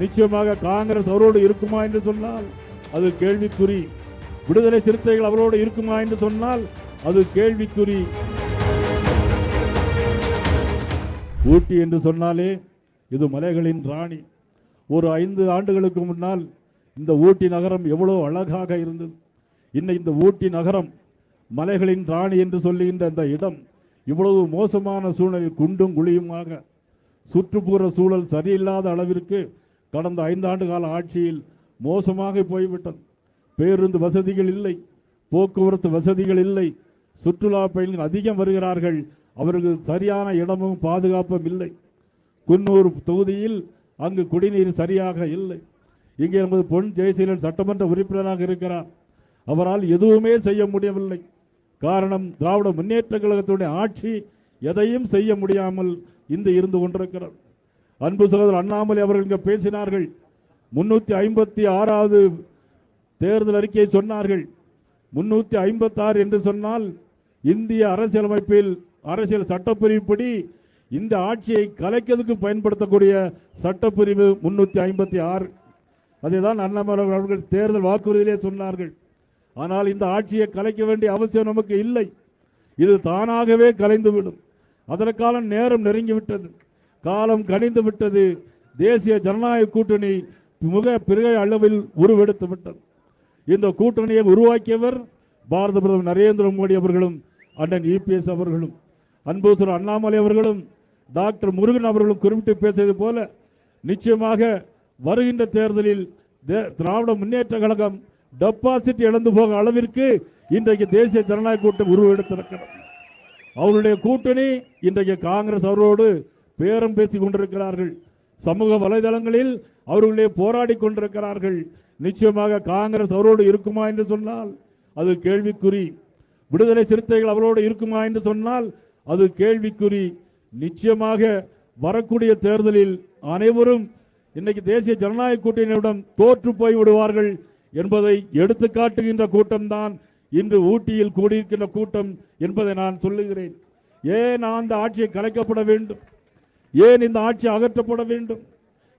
நிச்சயமாக காங்கிரஸ் அவரோடு இருக்குமா என்று சொன்னால் அது கேள்விக்குறி. விடுதலை சிறுத்தைகள் அவரோடு இருக்குமா என்று சொன்னால் அது கேள்விக்குறி. ஊட்டி என்று சொன்னாலே இது மலைகளின் ராணி. ஒரு ஐந்து ஆண்டுகளுக்கு முன்னால் இந்த ஊட்டி நகரம் எவ்வளோ அழகாக இருந்தது. இன்னும் இந்த ஊட்டி நகரம் மலைகளின் ராணி என்று சொல்லுகின்ற இந்த இடம் இவ்வளவு மோசமான சூழ்நிலையில் குண்டும் குழியுமாக. சுற்றுப்புற சூழல் சரியில்லாத அளவிற்கு கடந்த ஐந்தாண்டு கால ஆட்சியில் மோசமாக போய்விட்டது. பேருந்து வசதிகள் இல்லை போக்குவரத்து வசதிகள் இல்லை சுற்றுலா பயணிகள் அதிகம் வருகிறார்கள் அவர்கள் சரியான இடமும் பாதுகாப்பும் இல்லை. குன்னூர் தொகுதியில் அங்கு குடிநீர் சரியாக இல்லை. இங்கே நமது பொன் ஜெயசீலன் சட்டமன்ற உறுப்பினராக இருக்கிறார். அவரால் எதுவுமே செய்ய முடியவில்லை. காரணம் திராவிட முன்னேற்ற கழகத்துடைய ஆட்சி எதையும் செய்ய முடியாமல் இந்த இருந்து கொண்டிருக்கிறது. அன்பு சகோதரர் அண்ணாமலை அவர்கள் இங்கே பேசினார்கள். முன்னூற்றி ஐம்பத்தி ஆறாவது தேர்தல் அறிக்கையை சொன்னார்கள். முன்னூற்றி ஐம்பத்தாறு என்று சொன்னால் இந்திய அரசியலமைப்பில் அரசியல் சட்டப்பிரிவுப்படி இந்த ஆட்சியை கலைக்கிறதுக்கு பயன்படுத்தக்கூடிய சட்டப்பிரிவு முன்னூற்றி ஐம்பத்தி ஆறு. அதைதான் அண்ணாமலை அவர்கள் தேர்தல் வாக்குறுதியிலே சொன்னார்கள். ஆனால் இந்த ஆட்சியை கலைக்க வேண்டிய அவசியம் நமக்கு இல்லை. இது தானாகவே கலைந்துவிடும். அதற்கான நேரம் நெருங்கிவிட்டது. காலம் கனிந்து விட்டது. தேசிய ஜனநாயக கூட்டணி மிக பெரிய அளவில் உருவெடுத்து விட்டது. இந்த கூட்டணியை உருவாக்கியவர் பாரத பிரதமர் நரேந்திர மோடி அவர்களும் அண்ணன் இபிஎஸ் அவர்களும் அன்பு திரு அண்ணாமலை அவர்களும் டாக்டர் முருகன் அவர்களும் குறிப்பிட்டு பேசியது போல நிச்சயமாக வருகின்ற தேர்தலில் திராவிட முன்னேற்ற கழகம் டெபாசிட் இழந்து போக அளவிற்கு இன்றைக்கு தேசிய ஜனநாயக கூட்டம் உருவெடுத்திருக்கிறது. அவருடைய கூட்டணி இன்றைக்கு காங்கிரஸ் அவரோடு பேரம் பேசிக் கொண்டிருக்கிறார்கள். சமூக வலைதளங்களில் அவர்களே போராடி கொண்டிருக்கிறார்கள். நிச்சயமாக காங்கிரஸ் அவரோடு இருக்குமா என்று சொன்னால் அது கேள்விக்குறி. விடுதலை சிறுத்தைகள் அவரோடு இருக்குமா என்று சொன்னால் அது கேள்விக்குறி. நிச்சயமாக வரக்கூடிய தேர்தலில் அனைவரும் இன்னைக்கு தேசிய ஜனநாயக கூட்டணியிடம் தோற்று போய் விடுவார்கள் என்பதை எடுத்து காட்டுகின்ற கூட்டம்தான் இன்று ஊட்டியில் கூடியிருக்கின்ற கூட்டம் என்பதை நான் சொல்லுகிறேன். ஏன் அந்த ஆட்சியை கலைக்கப்பட வேண்டும்? ஏன் இந்த ஆட்சி அகற்றப்பட வேண்டும்?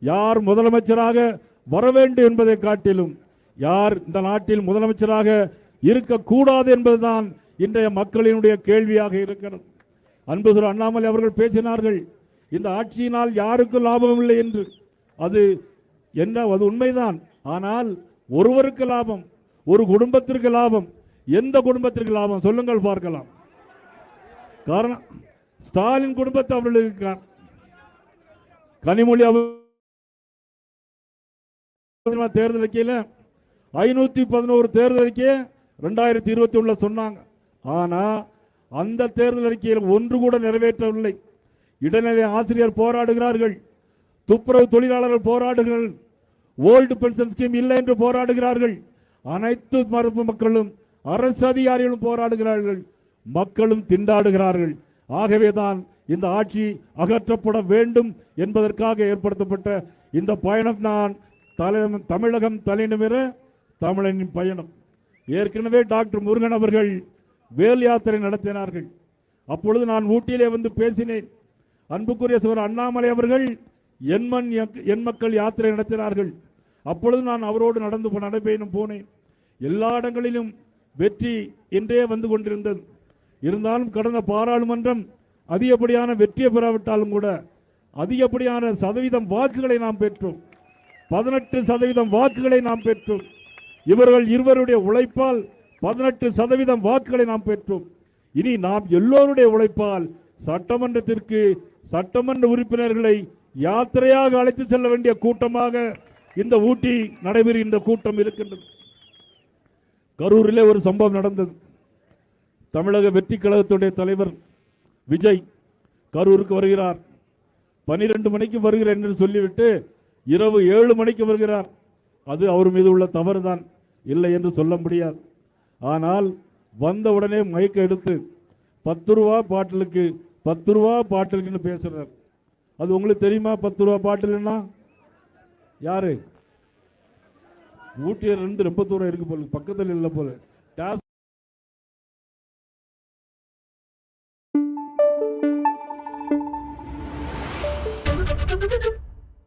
யார் முதலமைச்சராக வர வேண்டும் என்பதை காட்டிலும் யார் இந்த நாட்டில் முதலமைச்சராக இருக்கக்கூடாது என்பதுதான் இன்றைய மக்களினுடைய கேள்வியாக இருக்கிறது. அன்பு திரு அண்ணாமலை அவர்கள் பேசினார்கள் இந்த ஆட்சியினால் யாருக்கும் லாபம் இல்லை என்று. அது என்ன அது உண்மைதான். ஆனால் ஒருவருக்கு லாபம் ஒரு குடும்பத்திற்கு லாபம் எந்த குடும்பத்திற்கு லாபம்? சொல்லுங்கள் பார்க்கலாம். காரணம் ஸ்டாலின் குடும்பத்தை அவர்களுக்கு கனிமொழி அவர் தேர்தல் அறிக்கையில் ஐநூத்தி பதினோரு தேர்தல் அறிக்கையை ரெண்டாயிரத்தி இருபத்தி ஒண்ணுல சொன்னாங்க. ஆனா அந்த தேர்தல் அறிக்கையில் ஒன்று கூட நிறைவேற்றவில்லை. இடைநிலை ஆசிரியர் போராடுகிறார்கள். துப்புரவு தொழிலாளர்கள் போராடுகிறார்கள் ஓல்டு பென்ஷன் ஸ்கீம் இல்லை என்று போராடுகிறார்கள். அனைத்து மரபு மக்களும் அரசு அதிகாரிகளும் போராடுகிறார்கள். மக்களும் திண்டாடுகிறார்கள். ஆகவேதான் இந்த ஆட்சி அகற்றப்பட வேண்டும் என்பதற்காக ஏற்படுத்தப்பட்ட இந்த பயணம் தான் தலை- தமிழகம் தலைநிமிர தமிழனின் பயணம். ஏற்கனவே டாக்டர் முருகன் அவர்கள் வேல் யாத்திரை நடத்தினார்கள். அப்பொழுது நான் ஊட்டியிலே வந்து பேசினேன். அன்புக்குரிய சிவர் அண்ணாமலை அவர்கள் எண்மண் யக்- எண் மக்கள் யாத்திரை நடத்தினார்கள். அப்பொழுது நான் அவரோடு நடந்து போ- நடைபயணம் போனேன். எல்லா இடங்களிலும் வெற்றி என்றே வந்து கொண்டிருந்தது. இருந்தாலும் கடந்த பாராளுமன்றம் அதிகப்படியான வெற்றியை பெறாவிட்டாலும் கூட அதிகப்படியான சதவீதம் வாக்குகளை நாம் பெற்றோம். பதினெட்டு சதவீதம் வாக்குகளை நாம் பெற்றோம். இவர்கள் இருவருடைய உழைப்பால் பதினெட்டு சதவீதம் வாக்குகளை நாம் பெற்றோம். இனி நாம் எல்லோருடைய உழைப்பால் சட்டமன்றத்திற்கு சட்டமன்ற உறுப்பினர்களை யாத்திரையாக அழைத்து செல்ல வேண்டிய கூட்டமாக இந்த ஊட்டி நடைபெறுகின்ற கூட்டம் இருக்கின்றது. கரூரிலே ஒரு சம்பவம் நடந்தது. தமிழக வெற்றி கழகத்துடைய தலைவர் விஜய் கரூருக்கு வருகிறார். பனிரெண்டு மணிக்கு வருகிறேன் என்று சொல்லிவிட்டு இரவு ஏழு மணிக்கு வருகிறார். அது அவர் மீது உள்ள தவறுதான். இல்லை என்று சொல்ல முடியாது. ஆனால் வந்த உடனே மயக்க எடுத்து பத்து ரூபா பாட்டிலுக்கு பத்து ரூபா பாட்டிலுக்குன்னு பேசுகிறார் அது உங்களுக்கு தெரியுமா பத்து ரூபா பாட்டில்னா யாரு? ஊட்டியிலிருந்து ரொம்ப தூரம் இருக்கு போல பக்கத்தில் இல்லை போல.